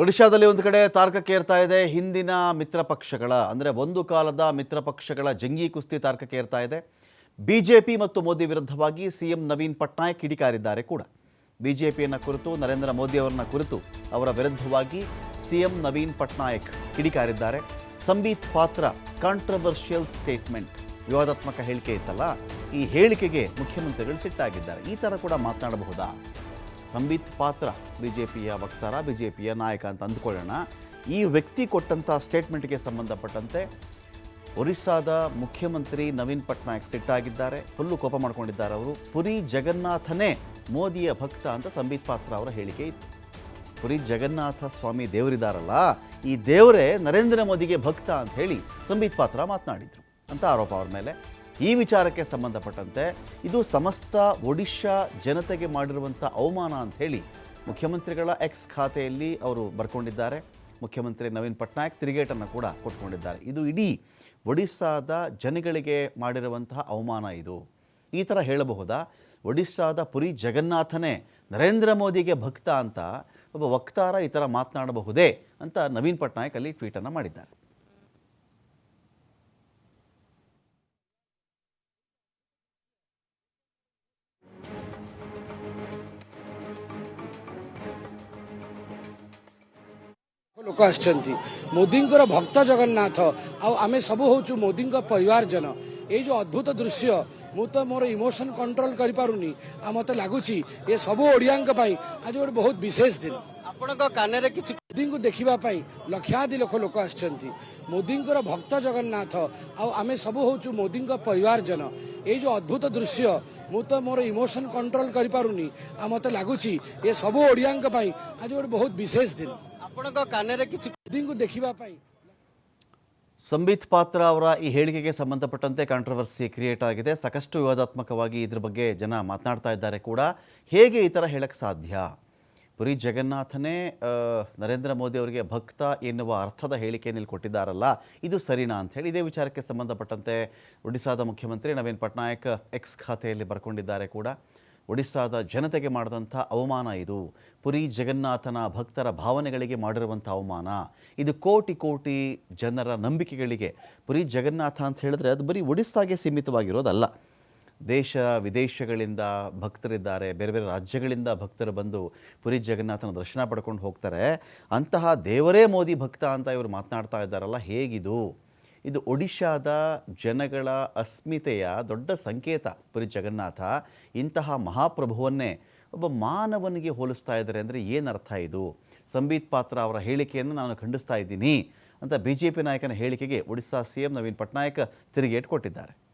ಒಡಿಶಾದಲ್ಲಿ ಒಂದು ಕಡೆ ತಾರಕಕ್ಕೇರ್ತಾ ಇದೆ. ಹಿಂದಿನ ಮಿತ್ರ ಪಕ್ಷಗಳ, ಅಂದರೆ ಒಂದು ಕಾಲದ ಮಿತ್ರ ಪಕ್ಷಗಳ ಜಂಗಿ ಕುಸ್ತಿ ತಾರಕಕ್ಕೇರ್ತಾ ಇದೆ. ಪಿ ಮತ್ತು ಮೋದಿ ವಿರುದ್ಧವಾಗಿ ಸಿ ಎಂ ನವೀನ್ ಪಟ್ನಾಯಕ್ ಕಿಡಿಕಾರಿದ್ದಾರೆ ಕೂಡ. ಬಿ ಜೆ ಪಿಯನ್ನು ಕುರಿತು, ನರೇಂದ್ರ ಮೋದಿ ಅವರನ್ನ ಕುರಿತು ಅವರ ವಿರುದ್ಧವಾಗಿ ಸಿ ಎಂ ನವೀನ್ ಪಟ್ನಾಯಕ್ ಕಿಡಿಕಾರಿದ್ದಾರೆ. ಸಂಬೀತ್ ಪಾತ್ರ ಕಾಂಟ್ರವರ್ಷಿಯಲ್ ಸ್ಟೇಟ್ಮೆಂಟ್ ವಿವಾದಾತ್ಮಕ ಹೇಳಿಕೆ ಇತ್ತಲ್ಲ, ಈ ಹೇಳಿಕೆಗೆ ಮುಖ್ಯಮಂತ್ರಿಗಳು ಸಿಟ್ಟಾಗಿದ್ದಾರೆ. ಈ ಥರ ಕೂಡ ಮಾತನಾಡಬಹುದಾ? ಸಂಬಿತ್ ಪಾತ್ರ ಬಿ ಜೆ ಪಿಯ ವಕ್ತಾರ ಬಿ ಜೆ ಪಿಯ ನಾಯಕ ಅಂತ ಅಂದ್ಕೊಳ್ಳೋಣ. ಈ ವ್ಯಕ್ತಿ ಕೊಟ್ಟಂಥ ಸ್ಟೇಟ್ಮೆಂಟ್ಗೆ ಸಂಬಂಧಪಟ್ಟಂತೆ ಒರಿಸ್ಸಾದ ಮುಖ್ಯಮಂತ್ರಿ ನವೀನ್ ಪಟ್ನಾಯಕ್ ಸಿಟ್ಟಾಗಿದ್ದಾರೆ. ಫುಲ್ಲು ಕೋಪ ಮಾಡಿಕೊಂಡಿದ್ದಾರೆ ಅವರು. ಪುರಿ ಜಗನ್ನಾಥನೇ ಮೋದಿಯ ಭಕ್ತ ಅಂತ ಸಂಬಿತ್ ಪಾತ್ರ ಅವರ ಹೇಳಿಕೆ ಇತ್ತು. ಪುರಿ ಜಗನ್ನಾಥ ಸ್ವಾಮಿ ದೇವರಿದಾರಲ್ಲ, ಈ ದೇವರೇ ನರೇಂದ್ರ ಮೋದಿಗೆ ಭಕ್ತ ಅಂತ ಹೇಳಿ ಸಂಬಿತ್ ಪಾತ್ರ ಮಾತನಾಡಿದರು ಅಂತ ಆರೋಪ ಅವ್ರ ಮೇಲೆ. ಈ ವಿಚಾರಕ್ಕೆ ಸಂಬಂಧಪಟ್ಟಂತೆ ಇದು ಸಮಸ್ತ ಒಡಿಶಾ ಜನತೆಗೆ ಮಾಡಿರುವಂಥ ಅವಮಾನ ಅಂತ ಹೇಳಿ ಮುಖ್ಯಮಂತ್ರಿಗಳ ಎಕ್ಸ್ ಖಾತೆಯಲ್ಲಿ ಅವರು ಬರ್ಕೊಂಡಿದ್ದಾರೆ. ಮುಖ್ಯಮಂತ್ರಿ ನವೀನ್ ಪಟ್ನಾಯಕ್ ತಿರುಗೇಟನ್ನು ಕೂಡ ಕೊಟ್ಕೊಂಡಿದ್ದಾರೆ. ಇದು ಇಡೀ ಒಡಿಶಾದ ಜನಗಳಿಗೆ ಮಾಡಿರುವಂತಹ ಅವಮಾನ ಇದು. ಈ ಥರ ಹೇಳಬಹುದಾ? ಒಡಿಶಾದ ಪುರಿ ಜಗನ್ನಾಥನೇ ನರೇಂದ್ರ ಮೋದಿಗೆ ಭಕ್ತ ಅಂತ ಒಬ್ಬ ವಕ್ತಾರ ಈ ಥರ ಮಾತನಾಡಬಹುದೇ ಅಂತ ನವೀನ್ ಪಟ್ನಾಯಕ್ ಅಲ್ಲಿ ಟ್ವೀಟನ್ನು ಮಾಡಿದ್ದಾರೆ. ଲୋକ ଆସିଛନ୍ତି ମୋଦିଙ୍କର ଭକ୍ତ ଜଗନ୍ନାଥ ଆଉ ଆମେ ସବୁ ହଉଛୁ ମୋଦିଙ୍କ ପରିବାରଜନ ଏଇ ଯୋଉ ଅଦ୍ଭୁତ ଦୃଶ୍ୟ ମୁଁ ତ ମୋର ଇମୋସନ କଣ୍ଟ୍ରୋଲ କରିପାରୁନି ଆଉ ମତେ ଲାଗୁଛି ଏ ସବୁ ଓଡ଼ିଆଙ୍କ ପାଇଁ ଆଜି ଗୋଟେ ବହୁତ ବିଶେଷ ଦିନ ଆପଣଙ୍କ କାନରେ କିଛି ମୋଦିଙ୍କୁ ଦେଖିବା ପାଇଁ ଲକ୍ଷାଧିକ ଲୋକ ଲୋକ ଆସିଛନ୍ତି ମୋଦିଙ୍କର ଭକ୍ତ ଜଗନ୍ନାଥ ଆଉ ଆମେ ସବୁ ହଉଛୁ ମୋଦିଙ୍କ ପରିବାରଜନ ଏଇ ଯୋଉ ଅଦ୍ଭୁତ ଦୃଶ୍ୟ ମୁଁ ତ ମୋର ଇମୋସନ କଣ୍ଟ୍ରୋଲ କରିପାରୁନି ଆଉ ମତେ ଲାଗୁଛି ଏ ସବୁ ଓଡ଼ିଆଙ୍କ ପାଇଁ ଆଜି ଗୋଟେ ବହୁତ ବିଶେଷ ଦିନ ଆପଣଙ୍କ କାନରେ କିଛି ମୋଦିଙ୍କୁ ଦେଖିବା ପାଇଁ ಸಂಬಿತ್ ಪಾತ್ರ ಅವರ ಈ ಹೇಳಿಕೆಗೆ ಸಂಬಂಧಪಟ್ಟಂತೆ ಕಾಂಟ್ರವರ್ಸಿ ಕ್ರಿಯೇಟ್ ಆಗಿದೆ ಸಾಕಷ್ಟು ವಿವಾದಾತ್ಮಕವಾಗಿ ಇದ್ರ ಬಗ್ಗೆ ಜನ ಮಾತನಾಡ್ತಾ ಇದ್ದಾರೆ ಕೂಡ ಹೇಗೆ ಈ ಥರ ಹೇಳಕ್ಕೆ ಸಾಧ್ಯ ಪುರಿ ಜಗನ್ನಾಥನೇ ಆ, ನರೇಂದ್ರ ಮೋದಿ ಅವರಿಗೆ ಭಕ್ತ ಎನ್ನುವ ಅರ್ಥದ ಹೇಳಿಕೆಯನ್ನು ಇಲ್ಲಿ ಕೊಟ್ಟಿದ್ದಾರಲ್ಲ ಇದು ಸರಿನಾ ಅಂತ ಹೇಳಿ ಇದೇ ವಿಚಾರಕ್ಕೆ ಸಂಬಂಧಪಟ್ಟಂತೆ ಒಡಿಸ್ಸಾದ ಮುಖ್ಯಮಂತ್ರಿ ನವೀನ್ ಪಟ್ನಾಯಕ್ ಎಕ್ಸ್ ಖಾತೆಯಲ್ಲಿ ಬರ್ಕೊಂಡಿದ್ದಾರೆ ಕೂಡ ಒಡಿಸ್ಸಾದ ಜನತೆಗೆ ಮಾಡಿದಂಥ ಅವಮಾನ ಇದು. ಪುರಿ ಜಗನ್ನಾಥನ ಭಕ್ತರ ಭಾವನೆಗಳಿಗೆ ಮಾಡಿರುವಂಥ ಅವಮಾನ. ಇದು ಕೋಟಿ ಕೋಟಿ ಜನರ ನಂಬಿಕೆಗಳಿಗೆ. ಪುರಿ ಜಗನ್ನಾಥ ಅಂತ ಹೇಳಿದ್ರೆ ಅದು ಬರೀ ಒಡಿಸ್ಸಾಗೆ ಸೀಮಿತವಾಗಿರೋದಲ್ಲ. ದೇಶ ವಿದೇಶಗಳಿಂದ ಭಕ್ತರಿದ್ದಾರೆ, ಬೇರೆ ಬೇರೆ ರಾಜ್ಯಗಳಿಂದ ಭಕ್ತರು ಬಂದು ಪುರಿ ಜಗನ್ನಾಥನ ದರ್ಶನ ಪಡ್ಕೊಂಡು ಹೋಗ್ತಾರೆ. ಅಂತಹ ದೇವರೇ ಮೋದಿ ಭಕ್ತ ಅಂತ ಇವರು ಮಾತನಾಡ್ತಾ ಇದ್ದಾರಲ್ಲ, ಹೇಗಿದು? ಇದು ಒಡಿಶಾದ ಜನಗಳ ಅಸ್ಮಿತೆಯ ದೊಡ್ಡ ಸಂಕೇತ. ಪುರಿ ಜಗನ್ನಾಥ, ಇಂತಹ ಮಹಾಪ್ರಭುವನ್ನೇ ಒಬ್ಬ ಮಾನವನಿಗೆ ಹೋಲಿಸ್ತಾ ಇದ್ದಾರೆ ಅಂದರೆ ಏನರ್ಥ ಇದು? ಸಂಬೀತ್ ಪಾತ್ರ ಅವರ ಹೇಳಿಕೆಯನ್ನು ನಾನು ಖಂಡಿಸ್ತಾ ಇದ್ದೀನಿ ಅಂತ ಬಿ ನಾಯಕನ ಹೇಳಿಕೆಗೆ ಒಡಿಶಾ ಸಿ ನವೀನ್ ಪಟ್ನಾಯಕ್ ತಿರುಗೇಟು ಕೊಟ್ಟಿದ್ದಾರೆ.